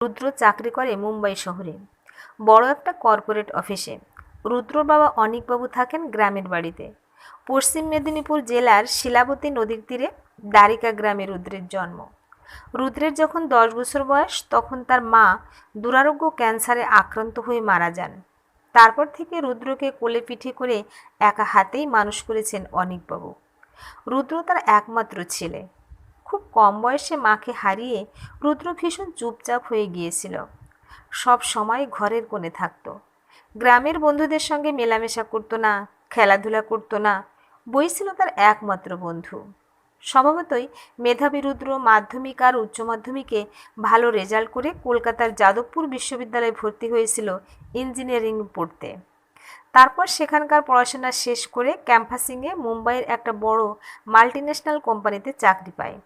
রুদ্র চাকরি করে মুম্বাই শহরে। বড় একটা কর্পোরেট অফিসে। রুদ্রর বাবা অনিকবাবু থাকেন গ্রামের বাড়িতে। পশ্চিম মেদিনীপুর জেলার শিলাবতী নদীর তীরে দ্বারিকা গ্রামে রুদ্রের জন্ম। রুদ্রের যখন দশ বছর বয়স, তখন তার মা দুরারোগ্য ক্যান্সারে আক্রান্ত হয়ে মারা যান। তারপর থেকে রুদ্রকে কোলে পিঠে করে একা হাতেই মানুষ করেছেন অনিকবাবু। রুদ্র তার একমাত্র ছেলে। খুব কম বয়সে মাকে হারিয়ে রুদ্র ভীষণ চুপচাপ হয়ে গিয়েছিল। সব সময় ঘরের কোণে থাকতো। গ্রামের বন্ধুদের সঙ্গে মেলামেশা করতো না, খেলাধুলা করতো না, বই ছিল তার একমাত্র বন্ধু। স্বভাবতই মেধাবী রুদ্র মাধ্যমিক আর উচ্চ মাধ্যমিকে ভালো রেজাল্ট করে কলকাতার যাদবপুর বিশ্ববিদ্যালয়ে ভর্তি হয়েছিল ইঞ্জিনিয়ারিং পড়তে। তারপর সেখানকার পড়াশোনা শেষ করে ক্যাম্পাসিংয়ে মুম্বাইয়ের একটা বড় মাল্টিন্যাশনাল কোম্পানিতে চাকরি পায়।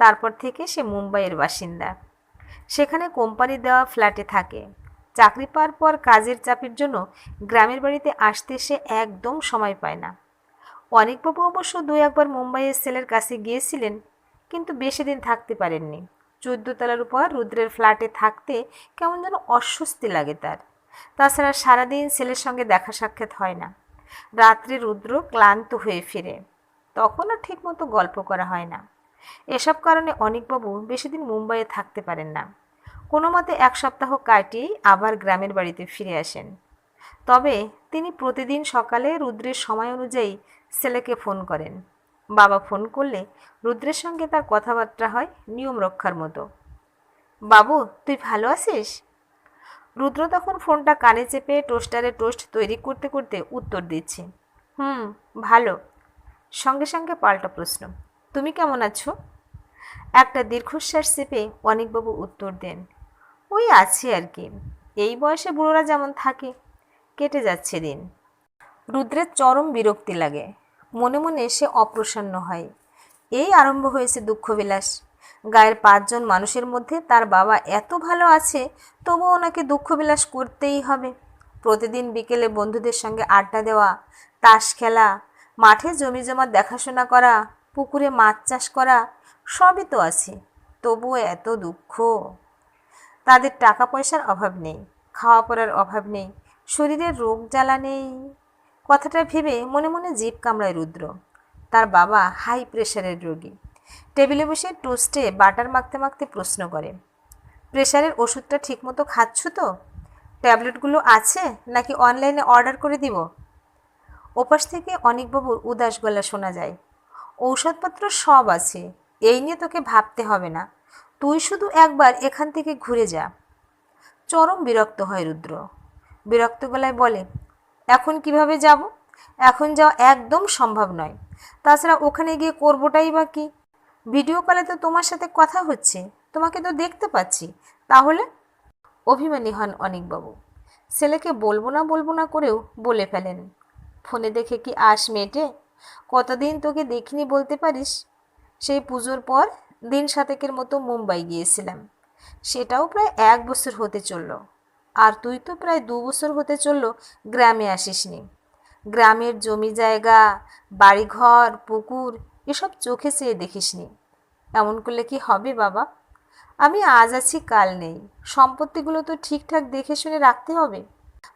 তারপর থেকে সে মুম্বাইয়ের বাসিন্দা। সেখানে কোম্পানি দেওয়া ফ্ল্যাটে থাকে। চাকরি পাওয়ার পর কাজের চাপের জন্য গ্রামের বাড়িতে আসতে সে একদম সময় পায় না। অনেকবাবু অবশ্য দু একবার মুম্বাইয়ের সেলের কাছে গিয়েছিলেন, কিন্তু বেশি দিন থাকতে পারেননি। তলার উপর রুদ্রের ফ্ল্যাটে থাকতে কেমন যেন অস্বস্তি লাগে তার। তাছাড়া সারাদিন ছেলের সঙ্গে দেখা সাক্ষাৎ হয় না। রাত্রে রুদ্র ক্লান্ত হয়ে ফিরে। তখনও ঠিকমতো গল্প করা হয় না। এসব কারণে অনিকবাবু বেশি দিন মুম্বাইয়ে থাকতে পারেন না। কোনো মতে এক সপ্তাহ কাটিয়েই আবার গ্রামের বাড়িতে ফিরে আসেন। তবে তিনি প্রতিদিন সকালে রুদ্রের সময় অনুযায়ী ছেলেকে ফোন করেন। বাবা ফোন করলে রুদ্রের সঙ্গে তার কথাবার্তা হয় নিয়ম রক্ষার মতো। বাবু, তুই ভালো আছিস? রুদ্র তখন ফোনটা কানে চেপে টোস্টারে টোস্ট তৈরি করতে করতে উত্তর দিচ্ছে। হুম, ভালো। সঙ্গে সঙ্গে পাল্টা প্রশ্ন। তুমি কেমন আছো? একটা দীর্ঘশ্বাস চেপে অনেকবাবু উত্তর দেন, ওই আছে আর কি। এই বয়সে বুড়োরা যেমন থাকে, কেটে যাচ্ছে দিন। রুদ্রের চরম বিরক্তি লাগে, মনে মনে সে অপ্রসন্ন হয়। এই আরম্ভ হয়েছে দুঃখবিলাস। গায়ের পাঁচজন মানুষের মধ্যে তার বাবা এত ভালো আছে, তবুও ওনাকে দুঃখবিলাস করতেই হবে। প্রতিদিন বিকেলে বন্ধুদের সঙ্গে আড্ডা দেওয়া, তাস খেলা, মাঠে জমি জমা দেখাশোনা করা পুকুরে মাছ চাষ করা সবই তো আছে, তবুও এত দুঃখ। তাদের টাকা পয়সার অভাব নেই, খাওয়া পড়ার অভাব নেই, শরীরের রোগ জ্বালা নেই। কথাটা ভেবে মনে মনে জিভ কামড়ায় রুদ্র। তার বাবা হাই প্রেশারের রোগী। টেবিলে বসে টোস্টে বাটার মাখতে মাখতে প্রশ্ন করে প্রেশারের ওষুধটা ঠিকমতো খাচ্ছ তো? ট্যাবলেটগুলো আছে নাকি অনলাইনে অর্ডার করে দিব? ওপাশ থেকে অনেকবাবুর উদাস গলা শোনা যায় ঔষধপত্র সব আছে। এই নিয়ে তোকে ভাবতে হবে না। তুই শুধু একবার এখান থেকে ঘুরে যা। চরম বিরক্ত হয় রুদ্র। বিরক্ত গলায় বলে, এখন কীভাবে যাব? এখন যাওয়া একদম সম্ভব নয়। তাছাড়া ওখানে গিয়ে করবোটাই বা কি? ভিডিও কলে তো তোমার সাথে কথা হচ্ছে। তোমাকে তো দেখতে পাচ্ছি। তাহলে? অভিমানী হন অনেকবাবু। ছেলেকে বলব না বলব না করেও বলে ফেলেন। ফোনে দেখে কি আস মেটে? কতদিন তোকে দেখিনি বলতে পারিস? সেই পুজোর পর দিন সাতেকের মতো মুম্বাই গিয়েছিলাম। সেটাও প্রায় এক বছর হতে চলল। আর তুই তো প্রায় দু বছর হতে চলল গ্রামে আসিসনি। গ্রামের জমি জায়গা, বাড়িঘর, পুকুর এসব চোখে চেয়ে দেখিসনি। এমন করলে কি হবে বাবা? আমি আজ আছি, কাল নেই। সম্পত্তিগুলো তো ঠিকঠাক দেখে শুনে রাখতে হবে।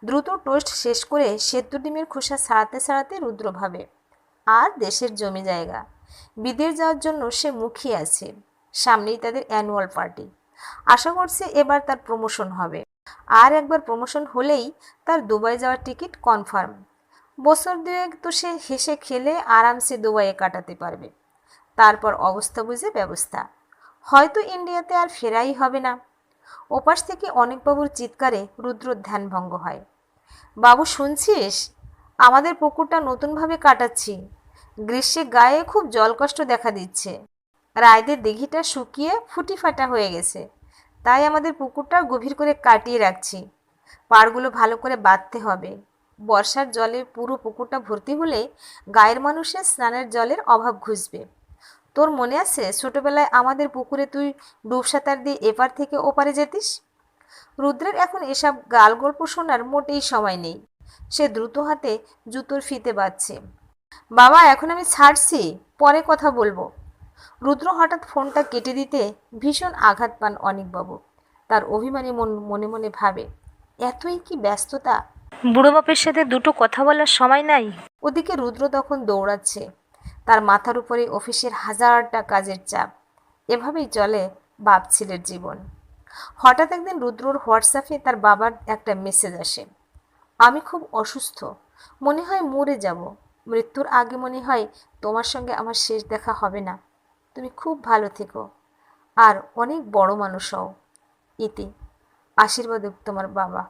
দ্রুত টোস্ট শেষ করে সেদ্ধ ডিমের খোসা ছাড়াতে ছাড়াতে রুদ্র ভাবে আর দেশের জমি জায়গা। বিদেশ যাওয়ার জন্য সে মুখিয়ে আছে। সামনেই তাদের অ্যানুয়াল পার্টি আশা করছে এবার তার প্রমোশন হবে। আর একবার প্রমোশন হলেই তার দুবাই যাওয়ার টিকিট কনফার্ম বছর দুয়েক তো সে হেসে খেলে আরামসে দুবাইয়ে কাটাতে পারবে। তারপর অবস্থা বুঝে ব্যবস্থা। হয়তো ইন্ডিয়াতে আর ফেরাই হবে না। ওপাশ থেকে অনেকবাবুর চিৎকারে রুদ্র ধ্যানভঙ্গ হয়। বাবু শুনছিস? আমাদের পুকুরটা নতুনভাবে কাটাচ্ছি। গ্রীষ্মে গায়ে খুব জলকষ্ট দেখা দিচ্ছে। রায়দের দিঘিটা শুকিয়ে ফুটি ফাটা হয়ে গেছে। তাই আমাদের পুকুরটা গভীর করে কাটিয়ে রাখছি। পাড়গুলো ভালো করে বাঁধতে হবে। বর্ষার জলে পুরো পুকুরটা ভর্তি হলে গায়ের মানুষের স্নানের জলের অভাব ঘুষবে। তোর মনে আছে ছোটবেলায় আমাদের পুকুরে তুই ডুব সাঁতার দিয়ে এপার থেকে ওপারে যেতিস? রুদ্রের এখন এসব গাল গল্প শোনার মোটেই সময় নেই। সে দ্রুত হাতে জুতোর ফিতে বাঁধছে। বাবা এখন আমি ছাড়ছি পরে কথা বলব। রুদ্র হঠাৎ ফোনটা কেটে দিতে ভীষণ আঘাত পান অনিকবাবু। তার অভিমানী মন মনে মনে ভাবে এতই কি ব্যস্ততা? বুড়ো বাপের সাথে দুটো কথা বলার সময় নাই। ওদিকে রুদ্র তখন দৌড়াচ্ছে। তার মাথার উপরে অফিসের হাজারটা কাজের চাপ। এভাবেই চলে বাপ ছেলের জীবন। হঠাৎ একদিন রুদ্রর হোয়াটসঅ্যাপে তার বাবার একটা মেসেজ আসে। আমি খুব অসুস্থ। মনে হয় মরে যাব। মৃত্যুর আগে মনে হয় তোমার সঙ্গে আমার শেষ দেখা হবে না। তুমি খুব ভালো থেকো। আর অনেক বড় মানুষ হও। ইতি, আশীর্বাদ তোমার বাবা।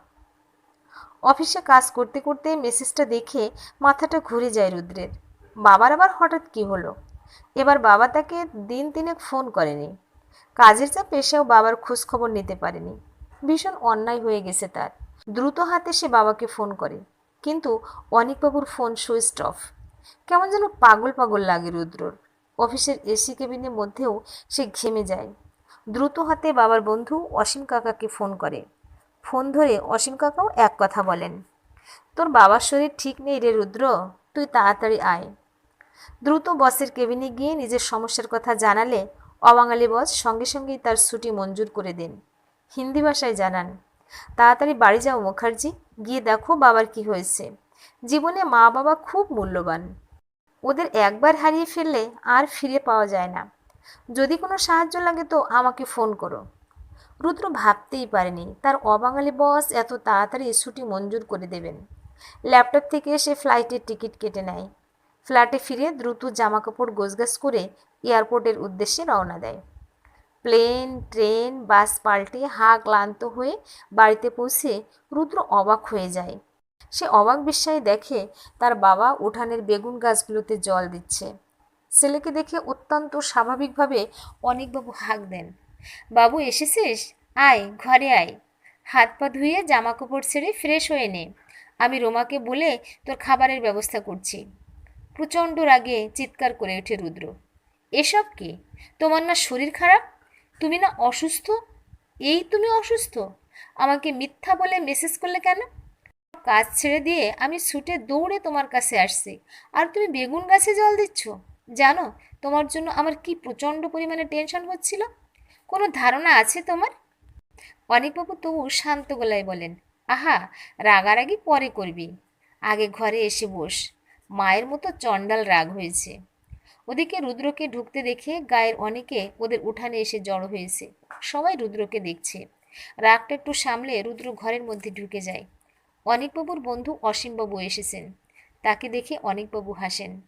অফিসে কাজ করতে করতে মেসেজটা দেখে মাথাটা ঘুরে যায় রুদ্রের। বাবার আবার হঠাৎ কি হলো? এবার বাবা তাকে দিন তিনেক ফোন করেনি। কাজের চাপ এসেও বাবার খোঁজ খবর নিতে পারেনি। ভীষণ অন্যায় হয়ে গেছে তার। দ্রুত হাতে সে বাবাকে ফোন করে। কিন্তু অনিকবাবুর ফোন সুইচ অফ। কেমন যেন পাগল পাগল লাগে রুদ্রর। অফিসের এসি কেবিনের মধ্যেও সে ঘেমে যায়। দ্রুত হাতে বাবার বন্ধু অসীম কাকাকে ফোন করে। ফোন ধরে অসীম কাকাও এক কথা বলেন, তোর বাবার শরীর ঠিক নেই রে রুদ্র, তুই তাড়াতাড়ি আয়। দ্রুত বসের কেবিনে গিয়ে নিজের সমস্যার কথা জানালে অবাঙালি বস সঙ্গে সঙ্গেই তার ছুটি মঞ্জুর করে দেন। হিন্দি ভাষায় জানান তাড়াতাড়ি বাড়ি যাও মুখার্জি। গিয়ে দেখো বাবার কি হয়েছে। জীবনে মা বাবা খুব মূল্যবান। ওদের একবার হারিয়ে ফেললে আর ফিরে পাওয়া যায় না। যদি কোনো সাহায্য লাগে তো আমাকে ফোন করো। রুদ্র ভাবতেই পারেনি। তার অবাঙালি বস এত তাড়াতাড়ি ছুটি মঞ্জুর করে দেবেন। ল্যাপটপ থেকে সে ফ্লাইটের টিকিট কেটে নেয়। ফ্ল্যাটে ফিরে দ্রুত জামাকাপড় গোছগাছ করে এয়ারপোর্টের উদ্দেশ্যে রওনা দেয়। প্লেন, ট্রেন, বাস পাল্টে হা ক্লান্ত হয়ে বাড়িতে পৌঁছে রুদ্র অবাক হয়ে যায়। সে অবাক বিস্ময়ে দেখে তার বাবা উঠানের বেগুন গাছগুলোতে জল দিচ্ছে। ছেলেকে দেখে অত্যন্ত স্বাভাবিকভাবে অনেকবাবু হাঁক দেন, বাবু এসেছিস? আয়, ঘরে আয়। হাত পা ধুয়ে জামা কাপড় ছেড়ে ফ্রেশ হয়ে নে। আমি রোমাকে বলে তোর খাবারের ব্যবস্থা করছি। প্রচণ্ড রাগে চিৎকার করে ওঠে রুদ্র। এসব কি? তোমার না শরীর খারাপ? তুমি না অসুস্থ? এই তুমি অসুস্থ? আমাকে মিথ্যা বলে মেসেজ করলে কেন? কাজ ছেড়ে দিয়ে আমি ছুটে দৌড়ে তোমার কাছে আসছি। আর তুমি বেগুন গাছে জল দিচ্ছ? জানো, তোমার জন্য আমার কি প্রচণ্ড পরিমাণে টেনশন হচ্ছিল? কোনো ধারণা আছে তোমার? অনেকবাবু তবু শান্ত গলায় বলেন, আহা, রাগারাগি পরে করবি। আগে ঘরে এসে বস। মায়ের মতো চণ্ডাল রাগ হয়েছে। ওদিকে রুদ্রকে ঢুকতে দেখে গায়ের অনেকে ওদের উঠানে এসে জড়ো হয়েছে। সবাই রুদ্রকে দেখছে। রাগটা একটু সামলে রুদ্র ঘরের মধ্যে ঢুকে যায়। অনেকবাবুর বন্ধু অসীমবাবু এসেছেন। তাকে দেখে অনেকবাবু হাসেন।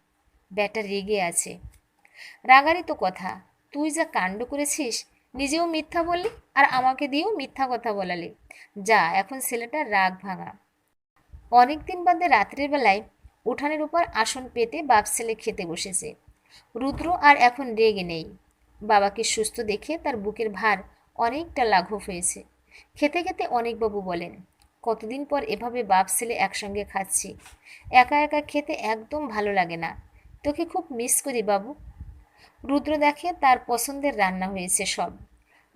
ব্যাটা রেগে আছে। রাগারই তো কথা। তুই যা কাণ্ড করেছিস, নিজেও মিথ্যা বললি আর আমাকে দিয়েও মিথ্যা কথা বলালি। যা, এখন ছেলেটা রাগ ভাঙা। অনেক দিন বাদে রাত্রের বেলায় উঠানের উপর আসন পেতে বাপ ছেলে খেতে বসেছে। রুদ্র আর এখন রেগে নেই। বাবাকে সুস্থ দেখে তার বুকের ভার অনেকটা লাঘব হয়েছে। খেতে খেতে অনেকবাবু বলেন, কতদিন পর এভাবে বাপ ছেলে একসঙ্গে খাচ্ছি। একা একা খেতে একদম ভালো লাগে না। তোকে খুব মিস করি বাবু। রুদ্র দেখে তার পছন্দের রান্না হয়েছে সব।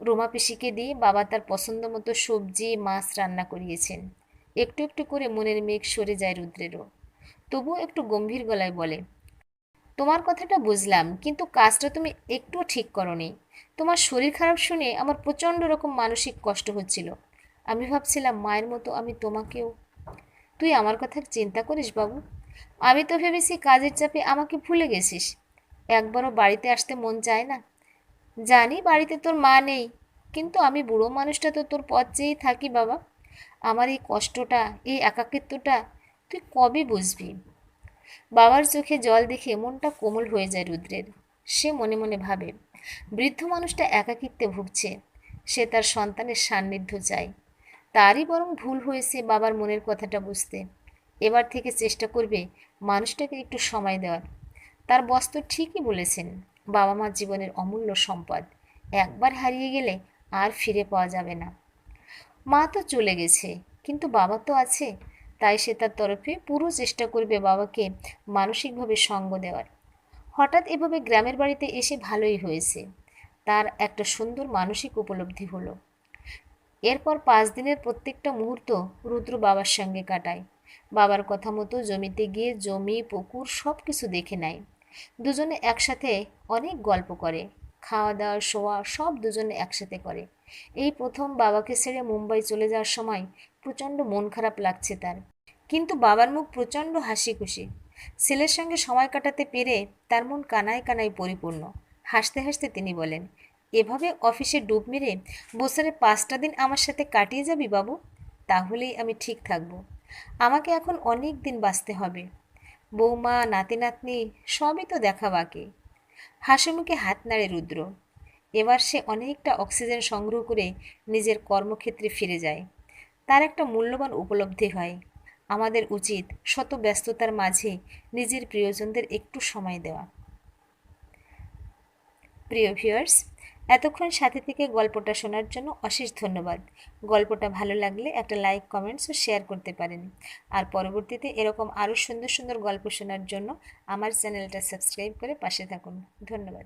রোমা পিসিকে দিয়ে বাবা তার পছন্দ মতো সবজি, মাছ রান্না করিয়েছেন। একটু একটু করে মনের মেঘ সরে যায় রুদ্রেরও। তবুও একটু গম্ভীর গলায় বলে তোমার কথাটা বুঝলাম, কিন্তু কাজটা তুমি একটুও ঠিক করনি। তোমার শরীর খারাপ শুনে আমার প্রচণ্ড রকম মানসিক কষ্ট হচ্ছিল। আমি ভাবছিলাম, মায়ের মতো আমি তোমাকেও। তুই আমার কথা চিন্তা করিস বাবু? আমি তো ভেবেছি কাজের চাপে আমাকে ভুলে গেছিস। একবারও বাড়িতে আসতে মন চায় না। জানি বাড়িতে তোর মা নেই, কিন্তু আমি বুড়ো মানুষটা তো তোর পথ চেয়েই থাকি বাবা। আমার এই কষ্টটা, এই একাকিত্বটা তুই কবে বুঝবি? বাবার চোখে জল দেখে মনটা কোমল হয়ে যায় রুদ্রের। সে মনে মনে ভাবে, বৃদ্ধ মানুষটা একাকিত্বে ভুগছে, সে তার সন্তানের সান্নিধ্য চায়। তারই বরং ভুল হয়েছে বাবার মনের কথাটা বুঝতে। এবার থেকে চেষ্টা করবে মানুষটাকে একটু সময় দেওয়ার। তার বস তো ঠিকই বলেছেন, বাবা মার জীবনের অমূল্য সম্পদ। একবার হারিয়ে গেলে আর ফিরে পাওয়া যাবে না। মা তো চলে গেছে, কিন্তু বাবা তো আছে। তাই সে তার তরফে পুরো চেষ্টা করবে বাবাকে মানসিকভাবে সঙ্গ দেওয়ার। হঠাৎ এভাবে গ্রামের বাড়িতে এসে ভালোই হয়েছে। তার একটা সুন্দর মানসিক উপলব্ধি হলো। এরপর পাঁচ দিনের প্রত্যেকটা মুহূর্ত রুদ্র বাবার সঙ্গে কাটায়। বাবার কথা মতো জমিতে গিয়ে জমি, পুকুর সব কিছু দেখে নেয়। দুজনে একসাথে অনেক গল্প করে। খাওয়া দাওয়া শোয়া সব দুজনে একসাথে করে। এই প্রথম বাবাকে ছেড়ে মুম্বাই চলে যাওয়ার সময় প্রচণ্ড মন খারাপ লাগছে তার। কিন্তু বাবার মুখ প্রচণ্ড হাসি খুশি ছেলের সঙ্গে সময় কাটাতে পেরে তার মন কানায় কানায় পরিপূর্ণ। হাসতে হাসতে তিনি বলেন, এভাবে অফিসে ডুব মেরে বছরে পাঁচটা দিন আমার সাথে কাটিয়ে যাবি বাবু? তাহলেই আমি ঠিক থাকব। আমাকে এখন অনেক দিন বাঁচতে হবে। বৌমা, নাতি, নাতনি, সবই তো দেখা বাকি। হাসিমুখে হাত নাড়ে রুদ্র। এবার সে অনেকটা অক্সিজেন সংগ্রহ করে নিজের কর্মক্ষেত্রে ফিরে যায়। তার একটা মূল্যবান উপলব্ধি হয়। আমাদের উচিত শত ব্যস্ততার মাঝে নিজের প্রিয়জনদের একটু সময় দেওয়া। প্রিয় ভিউয়ার্স, এতক্ষণ সাথে থেকে গল্পটা শোনার জন্য অশেষ ধন্যবাদ। গল্পটা ভালো লাগলে একটা লাইক, কমেন্টস ও শেয়ার করতে পারেন। আর পরবর্তীতে এরকম আরও সুন্দর সুন্দর গল্প শোনার জন্য আমার চ্যানেলটা সাবস্ক্রাইব করে পাশে থাকুন। ধন্যবাদ।